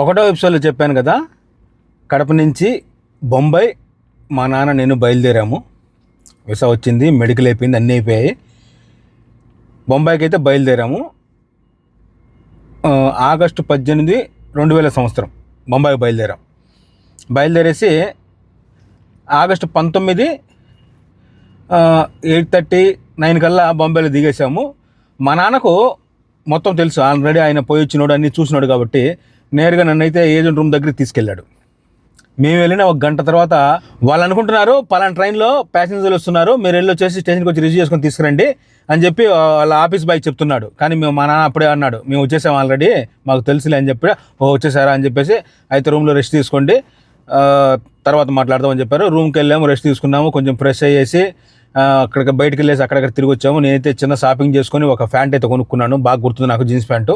ఒకటో ఎపిసోడ్లో చెప్పాను కదా కడప నుంచి బొంబాయి మా నాన్న నేను బయలుదేరాము. విసా వచ్చింది మెడికల్ అయిపోయింది అన్నీ అయిపోయాయి. బొంబాయికి అయితే బయలుదేరాము ఆగస్టు పద్దెనిమిది రెండు వేల సంవత్సరం బొంబాయికి బయలుదేరాం. బయలుదేరేసి ఆగస్టు పంతొమ్మిది ఎయిట్ థర్టీ నైన్ కల్లా బొంబాయిలో దిగేసాము మా నాన్నకు మొత్తం తెలుసు ఆల్రెడీ ఆయన పోయి వచ్చినోడు అన్నీ చూసినాడు కాబట్టి నేరుగా నన్ను అయితే ఏజెంట్ రూమ్ దగ్గరికి తీసుకెళ్ళాడు. మేము వెళ్ళిన ఒక గంట తర్వాత వాళ్ళు అనుకుంటున్నారు పలానా ట్రైన్లో ప్యాసింజర్లు వస్తున్నారు మీరు వెళ్ళి వచ్చేసి స్టేషన్కి వచ్చి రిసీవ్ చేసుకొని తీసుకురండి అని చెప్పి వాళ్ళ ఆఫీస్ బాయ్ చెప్తున్నాడు. కానీ మేము మా నాన్న అప్పుడే అన్నాడు మేము వచ్చేసాం ఆల్రెడీ మాకు తెలుసులే అని చెప్పి ఓ వచ్చేసారా అని చెప్పేసి అయితే రూమ్లో రెస్ట్ తీసుకోండి. తర్వాత మాట్లాడదామని చెప్పారు. రూమ్కి వెళ్ళాము రెస్ట్ తీసుకున్నాము కొంచెం ఫ్రెష్ అయ్యేసి అక్కడికి బయటకు వెళ్ళేసి అక్కడక్కడ తిరిగి వచ్చాము. నేనైతే చిన్న షాపింగ్ చేసుకొని ఒక ప్యాంట్ అయితే కొనుక్కున్నాను బాగా గుర్తుంది నాకు జీన్స్ ప్యాంటు.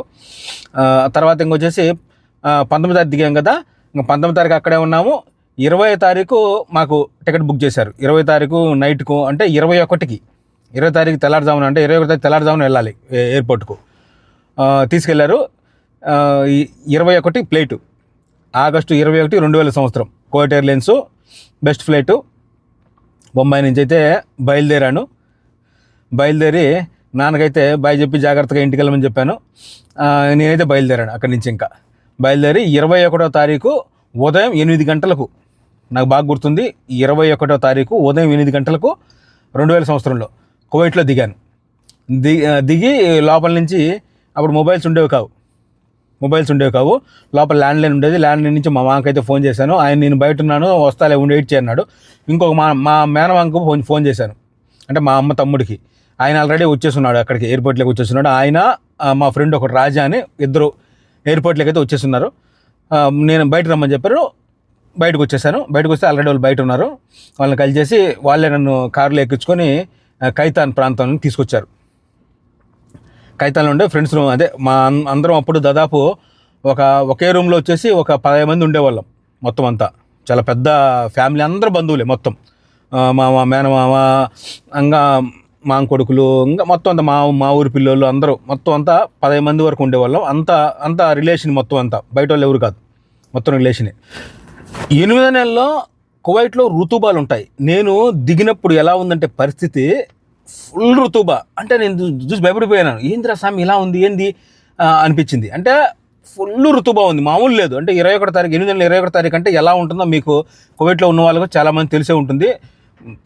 తర్వాత ఇంకొచ్చేసి పంతొమ్మిది తారీఖు దిగాం కదా. ఇంకా పంతొమ్మిది తారీఖు అక్కడే ఉన్నాము. ఇరవై తారీఖు మాకు టికెట్ బుక్ చేశారు. ఇరవై తారీఖు నైట్కు అంటే ఇరవై ఒకటికి. ఇరవై తారీఖు తెల్లారుజామున అంటే ఇరవై ఒకటి తారీఖు తెల్లారుజామున వెళ్ళాలి ఎయిర్పోర్ట్కు. తీసుకెళ్ళారు. ఇరవై ఒకటి ప్లేటు ఆగస్టు ఇరవై ఒకటి రెండు వేల సంవత్సరం. Kuwait airlines best flight. Bombay నుంచి అయితే బయలుదేరాను. బయలుదేరి నాన్నకైతే బాయ్ చెప్పి జాగ్రత్తగా ఇంటికి వెళ్ళమని చెప్పాను. నేనైతే బయలుదేరాను అక్కడి నుంచి ఇంకా. బయలుదేరి ఇరవై ఒకటో తారీఖు ఉదయం ఎనిమిది గంటలకు నాకు బాగా గుర్తుంది ఇరవై ఒకటో తారీఖు ఉదయం ఎనిమిది గంటలకు రెండు వేల సంవత్సరంలో కువైట్లో దిగాను. ది దిగి లోపల నుంచి అప్పుడు మొబైల్స్ ఉండేవి కావు. మొబైల్స్ ఉండేవి కావు. లోపల ల్యాండ్ లైన్ ఉండేది. ల్యాండ్ లైన్ నుంచి మా మామకైతే ఫోన్ చేశాను. ఆయన నేను బయట ఉన్నాను వస్తాలే ఉండి వెయిట్ చేయన్నాడు ఇంకొక మా మా మేనమాంకు ఫోన్ ఫోన్ చేశాను. అంటే మా అమ్మ తమ్ముడికి. ఆయన ఆల్రెడీ వచ్చేస్తున్నాడు అక్కడికి ఎయిర్పోర్ట్లోకి వచ్చేస్తున్నాడు ఆయన మా ఫ్రెండ్ ఒకటి రాజా అని ఇద్దరు ఎయిర్పోర్ట్లోకి అయితే వచ్చేస్తున్నారు నేను బయట రమ్మని చెప్పారు. బయటకు వచ్చేసాను. బయటకు వస్తే ఆల్రెడీ వాళ్ళు బయట ఉన్నారు. వాళ్ళని కలిసేసి వాళ్ళే నన్ను కారులో ఎక్కించుకొని కైతాన్ ప్రాంతం తీసుకొచ్చారు. కైతాన్లో ఉండే ఫ్రెండ్స్ రూమ్ అదే మా అందరం అప్పుడు దాదాపు ఒక ఒకే రూమ్లో వచ్చేసి ఒక పదహైదు మంది ఉండేవాళ్ళం మొత్తం అంతా. చాలా పెద్ద ఫ్యామిలీ అందరూ బంధువులే మొత్తం. మామ మా మేనమామ ఇంకా మా కొడుకులు ఇంకా మొత్తం అంతా మా మా ఊరి పిల్లలు అందరూ మొత్తం అంతా పదహైదు మంది వరకు ఉండేవాళ్ళం. అంతా అంతా రిలేషన్ మొత్తం అంతా. బయట వాళ్ళు ఎవరు కాదు. మొత్తం రిలేషనే ఎనిమిదో నెలలో కువైట్లో ఋతుబాలు ఉంటాయి. నేను దిగినప్పుడు ఎలా ఉందంటే పరిస్థితి ఫుల్ ఋతుబా అంటే నేను చూసి భయపడిపోయాను. ఏందిరా స్వామి ఇలా ఉంది ఏంది? అనిపించింది. అంటే ఫుల్ ఋతుబా ఉంది. మామూలు లేదు. అంటే ఇరవై ఒకటి తారీఖు ఎనిమిది నెలల ఇరవై ఒకటి తారీఖు అంటే ఎలా ఉంటుందో మీకు కువైట్లో ఉన్న వాళ్ళకు చాలామంది తెలిసే ఉంటుంది.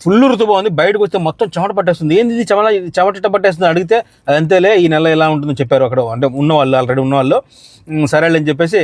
ఫుల్ ఋతుబా ఉంది బయటకు వస్తే మొత్తం చెమట పట్టేస్తుంది. ఏంది ఇది? చెమట చెమట పట్టేస్తుంది. అడిగితే అది అంతేలే ఈ నెల ఎలా ఉంటుందో చెప్పారు అక్కడ. అంటే ఉన్నవాళ్ళు ఆల్రెడీ ఉన్నవాళ్ళు. సరేలే అని చెప్పేసి